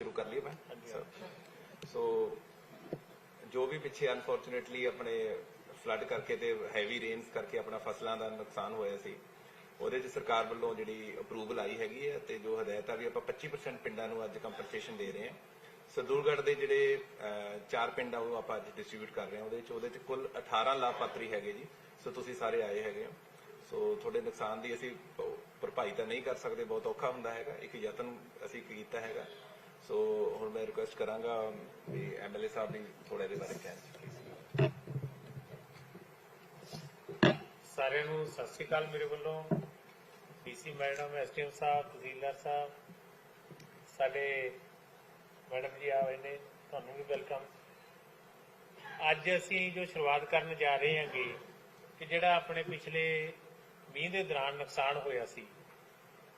ਸ਼ੁਰੂ ਕਰ ਲਈ ਮੈਂ। ਸੋ ਜੋ ਵੀ ਪਿੱਛੇ ਅਨਫੋਰਚੂਨੇਟਲੀ ਆਪਣੇ ਫਲੱਡ ਕਰਕੇ ਤੇ ਹੈਵੀ ਰੇਨਸ ਕਰਕੇ ਆਪਣਾ ਫਸਲਾਂ ਦਾ ਨੁਕਸਾਨ ਹੋਇਆ ਸੀ, ਉਹਦੇ 'ਚ ਸਰਕਾਰ ਵੱਲੋਂ ਜਿਹੜੀ ਅਪਰੂਵਲ ਆਈ ਹੈਗੀ ਹੈ ਤੇ ਜੋ ਹਦਾਇਤ ਆ ਵੀ ਆਪਾਂ 25% ਪਿੰਡਾਂ ਨੂੰ ਅੱਜ ਕੰਪਨਸੇਸ਼ਨ ਦੇ ਰਹੇ ਹਾਂ। ਸਰਦੂਲਗੜ੍ਹ ਦੇ ਜਿਹੜੇ ਚਾਰ ਪਿੰਡ ਆ ਉਹ ਆਪਾਂ ਅੱਜ ਡਿਸਟ੍ਰੀਬਿਊਟ ਕਰ ਰਹੇ ਹਾਂ। ਉਹਦੇ 'ਚ ਉਹਦੇ 'ਚ ਕੁੱਲ 18 ਲਾਭਪਾਤਰੀ ਹੈਗੇ ਜੀ। ਸੋ ਤੁਸੀਂ ਸਾਰੇ ਆਏ ਹੈਗੇ ਹੋ। ਸੋ ਤੁਹਾਡੇ ਨੁਕਸਾਨ ਦੀ ਅਸੀਂ ਭਰਪਾਈ ਤਾਂ ਨਹੀਂ ਕਰ ਸਕਦੇ, ਬਹੁਤ ਔਖਾ ਹੁੰਦਾ ਹੈਗਾ। ਇੱਕ ਯਤਨ ਅਸੀਂ ਕੀਤਾ ਹੈਗਾ। ਸੋ ਹੁਣ ਮੈਂ ਰਿਕੁਐਸਟ ਕਰਾਂਗਾ ਵੀ ਐਮਐਲਏ ਸਾਹਿਬ ਵੀ ਥੋੜਾ ਇਹਦੇ ਬਾਰੇ ਕਹਿਣ ਸਾਰਿਆਂ ਨੂੰ ਸਤਿ ਸ੍ਰੀ ਅਕਾਲ ਮੇਰੇ ਵੱਲੋਂ। ਡੀਸੀ ਮੈਡਮ ਐਸਟੀਐਮ ਸਾਹਿਬ, ਤਹਿਸੀਲਦਾਰ ਸਾਹਿਬ, ਸਾਡੇ ਮੈਡਮ ਜੀ ਆਏ ਨੇ, ਤੁਹਾਨੂੰ ਵੀ ਵੈਲਕਮ ਅੱਜ ਅਸੀਂ ਜੋ ਸ਼ੁਰੂਆਤ ਕਰਨ ਜਾ ਰਹੇ ਹਾਂਗੇ, ਕਿ ਜਿਹੜਾ ਆਪਣੇ ਪਿਛਲੇ ਮੀਂਹ ਦੇ ਦੌਰਾਨ ਨੁਕਸਾਨ ਹੋਇਆ ਸੀ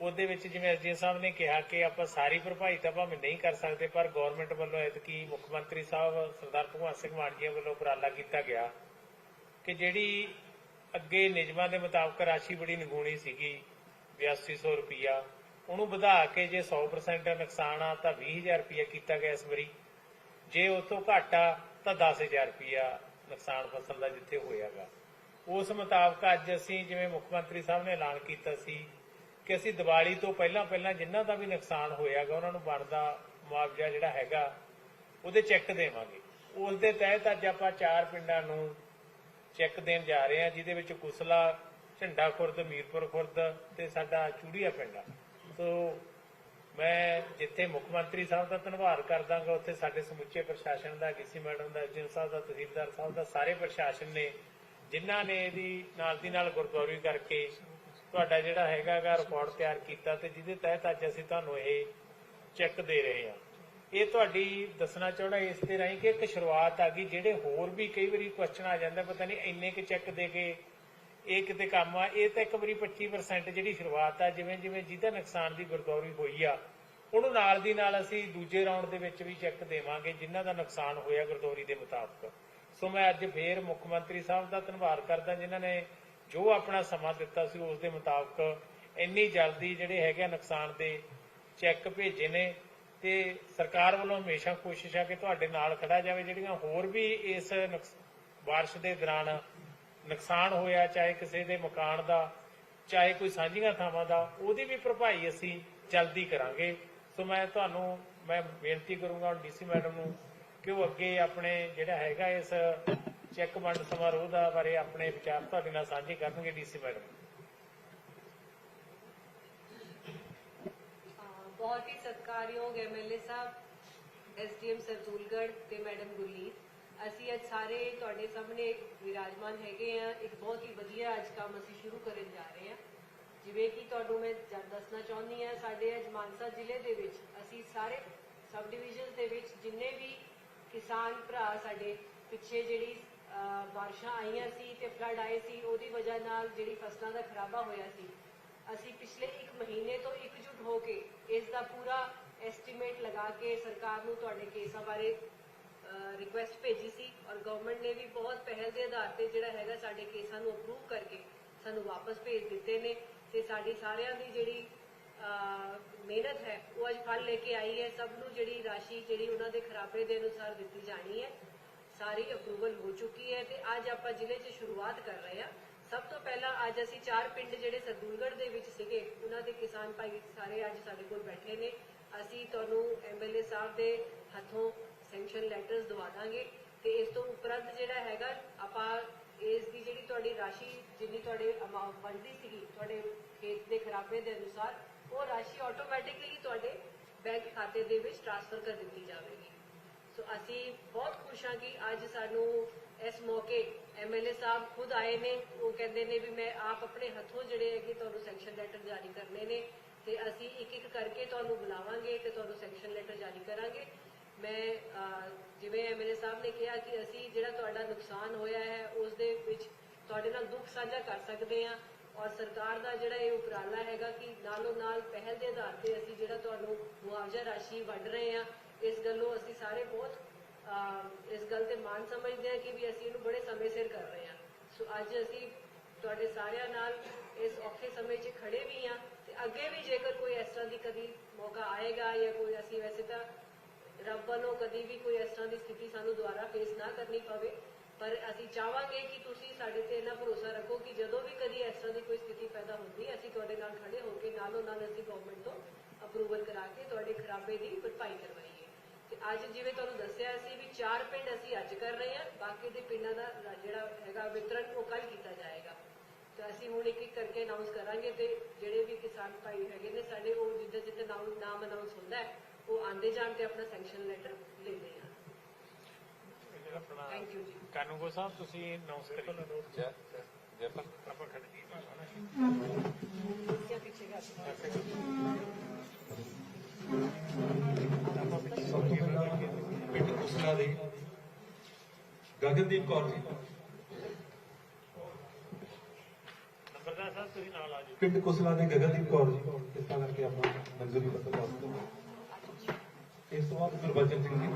ਉਹਦੇ ਵਿੱਚ ਜਿਵੇਂ ਐਸਡੀਐਮ ਸਾਹਿਬ ਨੇ ਕਿਹਾ ਕਿ ਆਪਾਂ ਸਾਰੀ ਭਰਪਾਈ ਤਾਂ ਭਾਵੇਂ ਨਹੀਂ ਕਰ ਸਕਦੇ, ਪਰ ਗਵਰਨਮੈਂਟ ਵੱਲੋਂ ਐਤਕੀ ਮੁੱਖ ਮੰਤਰੀ ਸਾਹਿਬ ਸਰਦਾਰ ਭਗਵੰਤ ਸਿੰਘ ਮਾਨ ਜੀ ਵੱਲੋਂ ਉਪਰਾਲਾ ਕੀਤਾ ਗਿਆ ਕਿ ਜਿਹੜੀ ਅੱਗੇ ਨਿਯਮਾਂ ਦੇ ਮੁਤਾਬਕ ਰਾਸ਼ੀ ਬੜੀ ਨਿਗੂਣੀ ਸੀਗੀ 8200 ਰੁਪਿਆ ਉਹਨੂੰ ਵਧਾ ਕੇ ਜੇ 100% ਨੁਕਸਾਨ ਆ ਤਾਂ 20000 ਰੁਪਇਆ ਕੀਤਾ ਗਿਆ ਇਸ ਵਾਰੀ। ਜੇ ਉਸ ਤੋਂ ਘੱਟ ਆ ਤਾਂ 10000 ਰੁਪਇਆ ਨੁਕਸਾਨ ਫਸਲ ਦਾ ਜਿੱਥੇ ਹੋਇਆਗਾ। ਉਸ ਮੁਤਾਬਕ ਅੱਜ ਅਸੀਂ ਜਿਵੇਂ ਮੁੱਖ ਮੰਤਰੀ ਸਾਹਿਬ ਨੇ ਐਲਾਨ ਕੀਤਾ ਸੀ ਕਿ ਅਸੀਂ ਦੀਵਾਲੀ ਤੋਂ ਪਹਿਲਾਂ ਪਹਿਲਾਂ ਜਿਨ੍ਹਾਂ ਦਾ ਵੀ ਨੁਕਸਾਨ ਹੋਇਆਗਾ, ਉਹਨਾਂ ਨੂੰ ਬਣਦਾ ਮੁਆਵਜ਼ਾ ਜਿਹੜਾ ਹੈਗਾ, ਉਹਦੇ ਚੈੱਕ ਦੇਵਾਂਗੇ। ਉਸ ਦੇ ਤਹਿਤ ਅੱਜ ਆਪਾਂ ਚਾਰ ਪਿੰਡਾਂ ਨੂੰ ਚੈੱਕ ਦੇਣ ਜਾ ਰਹੇ ਹਾਂ, ਜਿਹਦੇ ਵਿੱਚ ਕੁਸਲਾ, ਝੰਡਾ ਖੁਰਦ, ਮੀਰਪੁਰ ਖੁਰਦ ਤੇ ਸਾਡਾ ਚੂੜੀਆ ਪਿੰਡ ਆ। ਸੋ ਮੈਂ ਜਿੱਥੇ ਮੁੱਖ ਮੰਤਰੀ ਸਾਹਿਬ ਦਾ ਧੰਨਵਾਦ ਕਰਦਾਗਾ, ਉੱਥੇ ਸਾਡੇ ਸਮੁੱਚੇ ਪ੍ਰਸ਼ਾਸਨ ਦਾ ਡੀਸੀ ਮੈਡਮ ਦਾ ਐਸਡੀਐਮ ਸਾਹਿਬ ਦਾ, ਤਹਿਸੀਲਦਾਰ ਸਾਹਿਬ ਦਾ, ਸਾਰੇ ਪ੍ਰਸ਼ਾਸਨ ਨੇ, ਜਿਨ੍ਹਾਂ ਨੇ ਇਹਦੀ ਨਾਲ ਦੀ ਨਾਲ ਗੁਰਦੁਆਰੀ ਕਰਕੇ ਤੁਹਾਡਾ ਜਿਹੜਾ ਹੈਗਾਗਾ ਰਿਪੋਰਟ ਤਿਆਰ ਕੀਤਾ ਤੇ ਜਿਹਦੇ ਤਹਿਤ ਅੱਜ ਅਸੀਂ ਤੁਹਾਨੂੰ ਇਹ ਚੈੱਕ ਦੇ ਰਹੇ ਹਾਂ। ਇਹ ਤੁਹਾਡੀ ਦੱਸਣਾ ਚਾਹਣਾ ਇਸ ਤੇ ਰਾਹੀਂ ਕਿ ਇੱਕ ਸ਼ੁਰੂਆਤ ਆ ਗਈ, ਜਿਹੜੇ ਹੋਰ ਵੀ ਕਈ ਵਾਰੀ ਕੁਐਸਚਨ ਆ ਜਾਂਦਾ ਪਤਾ ਨਹੀਂ ਇੰਨੇ ਕਿ ਚੈੱਕ ਦੇ ਕੇ ਇਹ ਕਿਤੇ ਕੰਮ ਆ। ਇਹ ਤਾਂ ਇੱਕ ਵਾਰੀ 25% ਜਿਹੜੀ ਸ਼ੁਰੂਆਤ ਆ, ਜਿਵੇਂ ਜਿਵੇਂ ਜਿਹਦਾ ਨੁਕਸਾਨ ਦੀ ਗਰਦੌਰੀ ਹੋਈ ਆ, ਉਹਨੂੰ ਨਾਲ ਦੀ ਨਾਲ ਅਸੀਂ ਦੂਜੇ ਰਾਉਂਡ ਦੇ ਵਿੱਚ ਵੀ ਚੈੱਕ ਦੇਵਾਂਗੇ, ਜਿਨ੍ਹਾਂ ਦਾ ਨੁਕਸਾਨ ਹੋਇਆ ਗਰਦੌਰੀ ਦੇ ਮੁਤਾਬਕ। ਸੋ ਮੈਂ ਅੱਜ ਫੇਰ ਮੁੱਖ ਮੰਤਰੀ ਸਾਹਿਬ ਦਾ ਧੰਨਵਾਦ ਕਰਦਾ, ਜਿਨ੍ਹਾਂ ਨੇ ਜੋ ਆਪਣਾ ਸਮਾਂ ਦਿੱਤਾ ਸੀ ਉਸ ਦੇ ਮੁਤਾਬਕ ਇੰਨੀ ਜਲਦੀ ਜਿਹੜੇ ਹੈਗੇ ਨੁਕਸਾਨ ਦੇ ਚੈੱਕ ਭੇਜੇ ਨੇ ਤੇ ਸਰਕਾਰ ਵੱਲੋਂ ਹਮੇਸ਼ਾ ਕੋਸ਼ਿਸ਼ ਆ ਕਿ ਤੁਹਾਡੇ ਨਾਲ ਖੜਾ ਜਾਵੇ, ਜਿਹੜੀਆਂ ਹੋਰ ਵੀ ਇਸ ਬਾਰਿਸ਼ ਦੇ ਦੌਰਾਨ ਨੁਕਸਾਨ ਹੋਇਆ, ਚਾਹੇ ਕਿਸੇ ਦੇ ਮਕਾਨ ਦਾ, ਚਾਹੇ ਕੋਈ ਸਾਂਝੀਆਂ ਥਾਵਾਂ ਦਾ, ਉਹਦੀ ਵੀ ਭਰਪਾਈ ਅਸੀਂ ਜਲਦੀ ਕਰਾਂਗੇ। ਸੋ ਮੈਂ ਤੁਹਾਨੂੰ, ਮੈਂ ਬੇਨਤੀ ਕਰੂੰਗਾ ਡੀਸੀ ਮੈਡਮ ਨੂੰ ਕਿ ਉਹ ਅੱਗੇ ਆਪਣੇ ਜਿਹੜਾ ਹੈਗਾ ਇਸ ਚੈੱਕ ਵੰਡ ਸਮਾਰੋਹ ਦਾ ਬਾਰੇ ਆਪਣੇ ਵਿਚਾਰ ਤੁਹਾਡੇ ਨਾਲ ਸਾਂਝੇ ਕਰਨਗੇ ਡੀਸੀ ਮੈਡਮ। ਬਹੁਤ ਹੀ ਸਤਿਕਾਰਯੋਗ ਐਮਐਲਏ ਸਾਹਿਬ ਐਸਡੀਐਮ ਸਰਦੂਲਗੜ੍ਹ ਤੇ ਮੈਡਮ ਗੁਰਲੀਤ ਅਸੀਂ ਅੱਜ ਸਾਰੇ ਤੁਹਾਡੇ ਸਾਹਮਣੇ ਵਿਰਾਜਮਾਨ ਹੈਗੇ ਆ। ਇੱਕ ਬਹੁਤ ਹੀ ਵਧੀਆ ਅੱਜ ਕੰਮ ਅਸੀਂ ਸ਼ੁਰੂ ਕਰਨ ਜਾ ਰਹੇ ਹਾਂ ਜਿਵੇਂ ਕਿ ਤੁਹਾਨੂੰ ਮੈਂ ਦੱਸਣਾ ਚਾਹੁੰਦੀ ਹਾਂ ਸਾਡੇ ਅੱਜ ਮਾਨਸਾ ਜ਼ਿਲ੍ਹੇ ਦੇ ਵਿੱਚ ਅਸੀਂ ਸਾਰੇ ਸਬ ਡਿਵੀਜ਼ਨਸ ਦੇ ਵਿੱਚ ਜਿੰਨੇ ਵੀ ਕਿਸਾਨ ਭਰਾ ਸਾਡੇ ਪਿੱਛੇ ਜਿਹੜੀ ਬਾਰਿਸ਼ਾਂ ਆਈਆਂ ਸੀ ਤੇ ਫਲੱਡ ਆਏ ਸੀ, ਉਹਦੀ ਵਜ੍ਹਾ ਨਾਲ ਜਿਹੜੀ ਫਸਲਾਂ ਦਾ ਖਰਾਬਾ ਹੋਇਆ ਸੀ। ਅਸੀਂ ਪਿਛਲੇ 1 ਮਹੀਨੇ ਤੋਂ ਇਕਜੁੱਟ ਹੋ ਕੇ ਇਸ ਦਾ ਪੂਰਾ ਐਸਟੀਮੇਟ ਲਗਾ ਕੇ ਸਰਕਾਰ ਨੂੰ ਤੁਹਾਡੇ ਕੇਸਾਂ ਬਾਰੇ ਰਿਕੁਐਸਟ ਭੇਜੀ ਸੀ ਔਰ ਗਵਰਨਮੈਂਟ ਨੇ ਵੀ ਬਹੁਤ ਪਹਿਲ ਦੇ ਆਧਾਰ ਤੇ ਜਿਹੜਾ ਹੈਗਾ ਸਾਡੇ ਕੇਸਾਂ ਨੂੰ ਅਪਰੂਵ ਕਰਕੇ ਸਾਨੂੰ ਵਾਪਸ ਭੇਜ ਦਿੱਤੇ ਨੇ ਤੇ ਸਾਡੀ ਸਾਰਿਆਂ ਦੀ ਜਿਹੜੀ ਮਿਹਨਤ ਹੈ। ਉਹ ਅੱਜ ਫਲ ਲੈ ਕੇ ਆਈ ਹੈ। ਸਭ ਨੂੰ ਜਿਹੜੀ ਰਾਸ਼ੀ, ਜਿਹੜੀ ਉਹਨਾਂ ਦੇ ਖਰਾਬੇ ਦੇ ਅਨੁਸਾਰ ਦਿੱਤੀ ਜਾਣੀ ਹੈ, ਸਾਰੀ ਅਪਰੂਵਲ ਹੋ ਚੁੱਕੀ ਹੈ ਤੇ ਅੱਜ ਆਪਾਂ ਜ਼ਿਲ੍ਹੇ 'ਚ ਸ਼ੁਰੂਆਤ ਕਰ ਰਹੇ ਹਾਂ। ਸਭ ਤੋਂ ਪਹਿਲਾਂ ਅੱਜ ਅਸੀਂ ਚਾਰ ਪਿੰਡ ਜਿਹੜੇ ਸਰਦੂਲਗੜ੍ਹ ਦੇ ਵਿੱਚ ਸੀਗੇ, ਉਹਨਾਂ ਦੇ ਕਿਸਾਨ ਭਾਈ ਸਾਰੇ ਅੱਜ ਸਾਡੇ ਕੋਲ ਬੈਠੇ ਨੇ। ਅਸੀਂ ਤੁਹਾਨੂੰ ਐਮਐਲਏ ਸਾਹਿਬ ਦੇ ਹੱਥੋਂ ਸੈਂਕਸ਼ਨ ਲੈਟਰਸ ਦਵਾ ਦਾਂਗੇ ਤੇ ਇਸ ਤੋਂ ਉਪਰੰਤ ਜਿਹੜਾ ਹੈਗਾ, ਆਪਾਂ ਇਸ ਦੀ ਜਿਹੜੀ ਤੁਹਾਡੀ ਰਾਸ਼ੀ, ਜਿੰਨੀ ਤੁਹਾਡੇ ਅਮਾਉਂਟ ਬਣਦੀ ਸੀਗੀ, ਤੁਹਾਡੇ ਖੇਤ ਦੇ ਖਰਾਬੇ ਦੇ ਅਨੁਸਾਰ ਉਹ ਰਾਸ਼ੀ ਆਟੋਮੈਟਿਕਲੀ ਤੁਹਾਡੇ ਬੈਂਕ ਖਾਤੇ ਦੇ ਵਿੱਚ ਟ੍ਰਾਂਸਫਰ ਕਰ ਦਿੱਤੀ ਜਾਵੇਗੀ। ਸੋ ਅਸੀਂ ਬਹੁਤ ਖੁਸ਼ ਹਾਂ ਕਿ ਅੱਜ ਸਾਨੂੰ ਇਸ ਮੌਕੇ ਐਮਐਲਏ ਸਾਹਿਬ ਖੁਦ ਆਏ ਨੇ। ਉਹ ਕਹਿੰਦੇ ਨੇ ਵੀ ਮੈਂ ਆਪ ਆਪਣੇ ਹੱਥੋਂ ਜਿਹੜੇ ਹੈਗੇ ਤੁਹਾਨੂੰ ਸੈਂਕਸ਼ਨ ਲੈਟਰ ਜਾਰੀ ਕਰਨੇ ਨੇ ਤੇ ਅਸੀਂ ਇੱਕ ਇੱਕ ਕਰਕੇ ਤੁਹਾਨੂੰ ਬੁਲਾਵਾਂਗੇ ਤੇ ਤੁਹਾਨੂੰ ਸੈਂਕਸ਼ਨ ਲੈਟਰ ਜਾਰੀ ਕਰਾਂਗੇ। ਮੈਂ ਅਹ, ਜਿਵੇਂ ਐਮਐਲਏ ਸਾਹਿਬ ਨੇ ਕਿਹਾ ਕਿ ਅਸੀਂ ਜਿਹੜਾ ਤੁਹਾਡਾ ਨੁਕਸਾਨ ਹੋਇਆ ਹੈ ਉਸ ਦੇ ਵਿੱਚ ਤੁਹਾਡੇ ਨਾਲ ਦੁੱਖ ਸਾਂਝਾ ਕਰ ਸਕਦੇ ਹਾਂ। ਔਰ ਸਰਕਾਰ ਦਾ ਜਿਹੜਾ ਇਹ ਉਪਰਾਲਾ ਹੈਗਾ ਕਿ ਨਾਲੋਂ ਨਾਲ ਪਹਿਲ ਦੇ ਆਧਾਰ ਤੇ ਅਸੀਂ ਜਿਹੜਾ ਤੁਹਾਨੂੰ ਮੁਆਵਜ਼ਾ ਰਾਸ਼ੀ ਵੰਡ ਰਹੇ ਹਾਂ, ਇਸ ਗੱਲੋਂ ਅਸੀਂ ਸਾਰੇ ਬਹੁਤ ਇਸ ਗੱਲ ਤੇ ਮਾਣ ਸਮਝਦੇ ਹਾਂ ਕਿ ਵੀ ਅਸੀਂ ਇਹਨੂੰ ਬੜੇ ਸਮੇਂ ਸਿਰ ਕਰ ਰਹੇ ਹਾਂ। ਸੋ ਅੱਜ ਅਸੀਂ ਤੁਹਾਡੇ ਸਾਰਿਆਂ ਨਾਲ ਇਸ ਔਖੇ ਸਮੇਂ 'ਚ ਖੜੇ ਵੀ ਹਾਂ ਤੇ ਅੱਗੇ ਵੀ ਜੇਕਰ ਕੋਈ ਇਸ ਤਰ੍ਹਾਂ ਦੀ ਕਦੀ ਮੌਕਾ ਆਏਗਾ ਜਾਂ ਕੋਈ ਅਸੀਂ ਵੈਸੇ ਤਾਂ ਰੱਬ ਵੱਲੋਂ ਕਦੀ ਵੀ ਕੋਈ ਇਸ ਤਰ੍ਹਾਂ ਦੀ ਸਥਿਤੀ ਸਾਨੂੰ ਦੁਬਾਰਾ ਫੇਸ ਨਾ ਕਰਨੀ ਪਵੇ ਪਰ ਅਸੀਂ ਚਾਹਾਂਗੇ ਕਿ ਤੁਸੀਂ ਸਾਡੇ ਤੇ ਇੰਨਾ ਭਰੋਸਾ ਰੱਖੋ ਕਿ ਜਦੋਂ ਵੀ ਕਦੀ ਇਸ ਤਰ੍ਹਾਂ ਦੀ ਕੋਈ ਸਥਿਤੀ ਪੈਦਾ ਹੁੰਦੀ ਹੈ, ਅਸੀਂ ਤੁਹਾਡੇ ਨਾਲ ਖੜੇ ਹੋ ਕੇ ਨਾਲੋਂ ਨਾਲ ਅਸੀਂ ਗਵਰਨਮੈਂਟ ਤੋਂ ਅਪਰੂਵਲ ਕਰਾ ਕੇ ਤੁਹਾਡੇ ਖਰਾਬੇ ਦੀ ਭਰਪਾਈ ਕਰਵਾਈਏ। ਤੇ ਅੱਜ ਜਿਵੇਂ ਤੁਹਾਨੂੰ ਦੱਸਿਆ ਸੀ ਵੀ ਚਾਰ ਪਿੰਡ ਅਸੀਂ ਅੱਜ ਕਰ ਰਹੇ ਹਾਂ, ਬਾਕੀ ਦੇ ਪਿੰਡਾਂ ਦਾ ਜਿਹੜਾ ਹੈਗਾ ਵਿਤਰਨ ਉਹ ਕੱਲ ਕੀਤਾ ਜਾਏਗਾ। ਤਾਂ ਅਸੀਂ ਹੁਣ ਇੱਕ ਇੱਕ ਕਰਕੇ ਅਨਾਉਂਸ ਕਰਾਂਗੇ ਤੇ ਜਿਹੜੇ ਵੀ ਕਿਸਾਨ ਭਾਈ ਹੈਗੇ ਨੇ ਸਾਡੇ, ਉਹ ਜਿੱਦਾਂ ਜਿੱਦਾਂ ਨਾਮ ਨਾਮ ਅਨਾਉਂਸ ਹੁੰਦਾ ਹੈ, ਉਹ ਆਂਦੇ ਜਾਣ ਤੇ ਆਪਣਾ ਸੈਂਕਸ਼ਨ ਲੈਟਰ ਲੈਂਦੇ ਆ ਆਪਣਾ ਕਾਨੂੰਗੋ ਸਾਹਿਬ ਤੁਸੀਂ ਅਨਾਉਂਸ ਕਰੀ ਜੈ ਜੈ ਪਰ ਆਪਾਂ ਖੜ ਜੀ। ਕਿਆ ਪਿੱਛੇ ਗਾ ਸਭ ਤੋਂ ਪਹਿਲਾਂ ਪਿੰਡ ਕੁਸਲਾ ਦੇ ਗਗਨਦੀਪ ਕੌਰ ਜੀ। ਨੰਬਰਦਾਰ ਸਾਹਿਬ ਤੁਸੀਂ ਨਾਲ ਆ ਜਾਓ। ਪਿੰਡ ਕੁਸਲਾ ਦੇ ਗਗਨਦੀਪ ਕੌਰ ਜੀ। ਕਿਰਪਾ ਕਰਕੇ ਆਪਣਾ ਮਨਜ਼ੂਰੀ ਪੱਤਰ ਪਾਸ ਕਰੋ ਇਸ ਤੋਂ ਬਾਅਦ ਗੁਰਬਚਨ ਸਿੰਘ ਜੀ।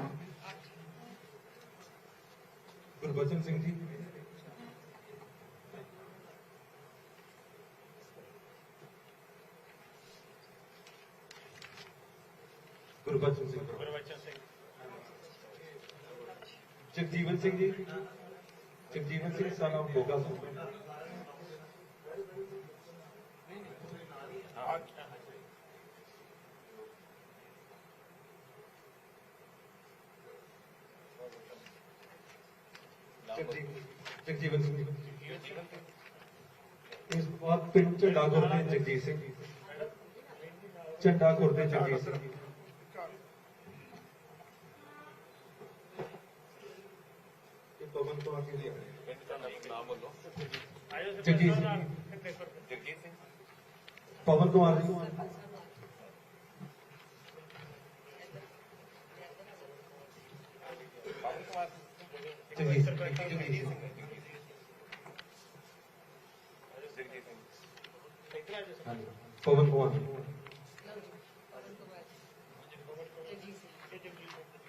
ਗੁਰਬਚਨ ਸਿੰਘ ਜੀ ਗੁਰਬਚਨ ਸਿੰਘ ਗੁਰਬਚਨ ਸਿੰਘ ਜਗਜੀਵਨ ਸਿੰਘ ਜੀ ਜਗਜੀਵਨ ਸਿੰਘ ਸਾਨਾ ਗੋਗਾ ਸਿੰਘ ਜਗਜੀਵ- ਜਗਜੀਵਨ ਸਿੰਘ ਜੀ ਇਸ ਤੋਂ ਬਾਅਦ ਪਿੰਡ ਝੰਡਾ ਗੁਰਦੇ ਜਗਜੀਤ ਸਿੰਘ ਜੀ ਝੰਡਾ ਗੁਰਦੇ ਜਗਜੀਤ ਸਿੰਘ ਜੀ ਇਹ ਪਵਨ ਕੁਮਾਰ ਜੀ ਦੀ ਹੈ ਪਿੰਡ ਦਾ ਨਾਮ- ਨਾਮ ਬੋਲੋ ਆਇਓ ਜਗਜੀਤ ਸਰਪੰਚ ਸਿੰਘ। ਸਾਹਿਬ ਨਾਲ ਪੇਪਰ ਤੇ ਜਗਜੀਤ ਸਿੰਘ ਪਵਨ ਕੁਮਾਰ ਜੀ ਪਵਨ ਕੁਮਾਰ ਜਗਜੀਤ ਸਿੰਘ ਜਗਜੀਤ ਸਿੰਘ ਜਗਜੀਤ ਸਿੰਘ ਇੱਥੇ ਆ ਜਾਓ ਸਰ। ਹਾਂਜੀ ਪਵਨ ਕੁਮਾਰ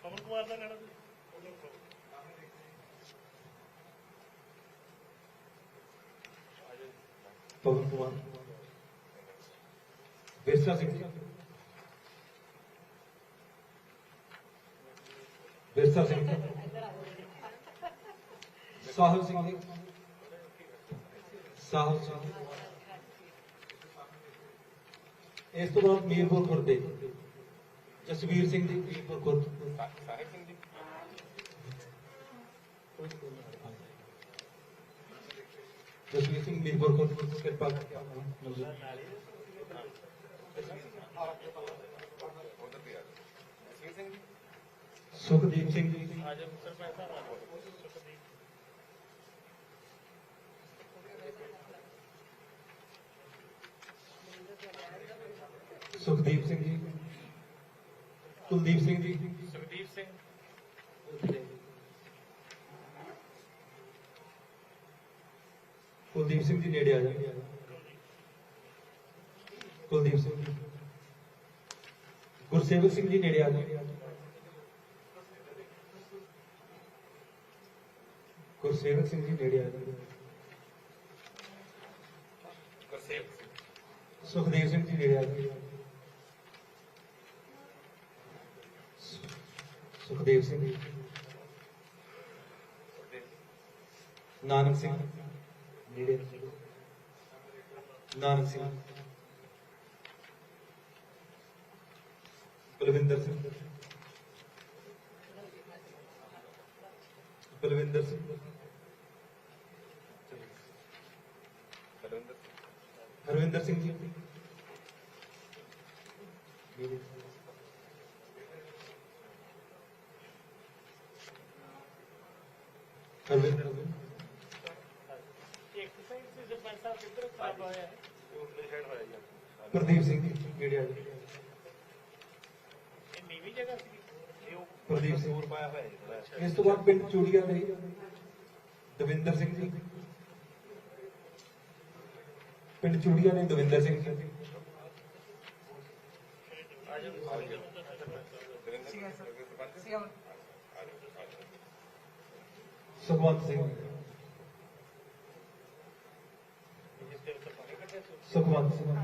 ਪਵਨ ਕੁਮਾਰ ਦਾ ਲੈਣਾ ਪਵਨ ਕੁਮਾਰ। ਵਿਰਸਾ ਸਿੰਘ। ਜੀ ਸਿੰਘ। ਜੀ ਸਾਹਿਬ ਸਿੰਘ ਜੀ ਸਾਹਿਬ ਸਿੰਘ ਜੀ। ਇਸ ਤੋਂ ਬਾਅਦ ਮੀਰਪੁਰ ਖੁਰਦੇ ਜਸਵੀਰ ਸਿੰਘ ਜੀ ਮੀਰਪੁਰ ਖੁਰਦ ਸਾ- ਸਾਹਿਬ ਸਿੰਘ ਜੀ ਜਸਵੀਰ ਸਿੰਘ ਮੀਰਪੁਰ ਖੁਰਦ ਕਿਰਪਾ ਕਰਕੇ ਆਪਣਾ ਮਨਜ਼ੂਰ ਉਧਰ ਵੀ ਆ ਜਾਓ ਜਸਵੀਰ ਸਿੰਘ ਜੀ ਸੁਖਦੀਪ ਸਿੰਘ ਜੀ ਆ ਜਾਓ ਸਰਪੰਚ ਸਾਹਿਬ ਆ ਜਾਓ ਸੁਖਦੀਪ ਸੁਖਦੀਪ ਸਿੰਘ ਜੀ ਕੁਲਦੀਪ ਸਿੰਘ ਜੀ ਸੁਖਦੀਪ ਸਿੰਘ ਕੁਲਦੀਪ ਸਿੰਘ ਜੀ ਨੇੜੇ ਆ ਜਾਓ ਕੁਲਦੀਪ ਸਿੰਘ ਜੀ ਗੁਰਸੇਵਕ ਸਿੰਘ ਜੀ ਨੇੜੇ ਆ ਜਾਓ ਗੁਰਸੇਵਕ ਸਿੰਘ ਜੀ ਨੇੜੇ ਆ ਜਾਓ ਗੁਰਸੇਵ ਸਿੰਘ ਸੁਖਦੇਵ ਸਿੰਘ ਜੀ। ਨਾਨਕ ਸਿੰਘ। ਨੇੜੇ ਨਾਨਕ ਸਿੰਘ। ਬਲਵਿੰਦਰ ਸਿੰਘ। ਬਲਵਿੰਦਰ ਸਿੰਘ। ਹਰਵਿੰਦਰ ਸਿੰਘ ਜੀ। ਨੇੜੇ। ਹਰਵਿੰਦਰ ਸਿੰਘ ਇੱਕ ਸਾਈਡ ਤੇ ਸਰਪੰਚ ਸਾਹਿਬ ਕਿੱਧਰ ਖਰਾਬ ਹੋਇਆ ਹੈ ਉਰਲੇ ਸਾਈਡ ਹੋਇਆ ਜੀ ਪ੍ਰਦੀਪ ਸਿੰਘ ਜੀ ਨੇੜੇ ਆ ਜਾਓ। ਇਹ ਨੀਵੀਂ ਜਗ੍ਹਾ ਸੀ ਇਹ ਉਹ ਪ੍ਰਦੀਪ ਸਿੰਘ ਦੂਰ ਪਾਇਆ ਹੋਇਆ ਜੀ ਥੋੜਾ ਇਸ ਤੋਂ ਬਾਅਦ ਪਿੰਡ ਚੂੜੀਆਂ ਦੇ ਦਵਿੰਦਰ ਸਿੰਘ ਜੀ ਪਿੰਡ ਚੂੜੀਆਂ ਦੇ ਦਵਿੰਦਰ ਸਿੰਘ ਜੀ ਆ ਜਾਓ ਦਵਿੰਦਰ ਸਿੰਘ ਸਰਪੰਚ ਸੁਖਵੰਤ ਸਿੰਘ ਜਿਸ ਦੇ ਉੱਤੇ ਪਾਣੀ ਕੱਢਿਆ ਸੀ ਸੁਖਵੰਤ ਸਿੰਘ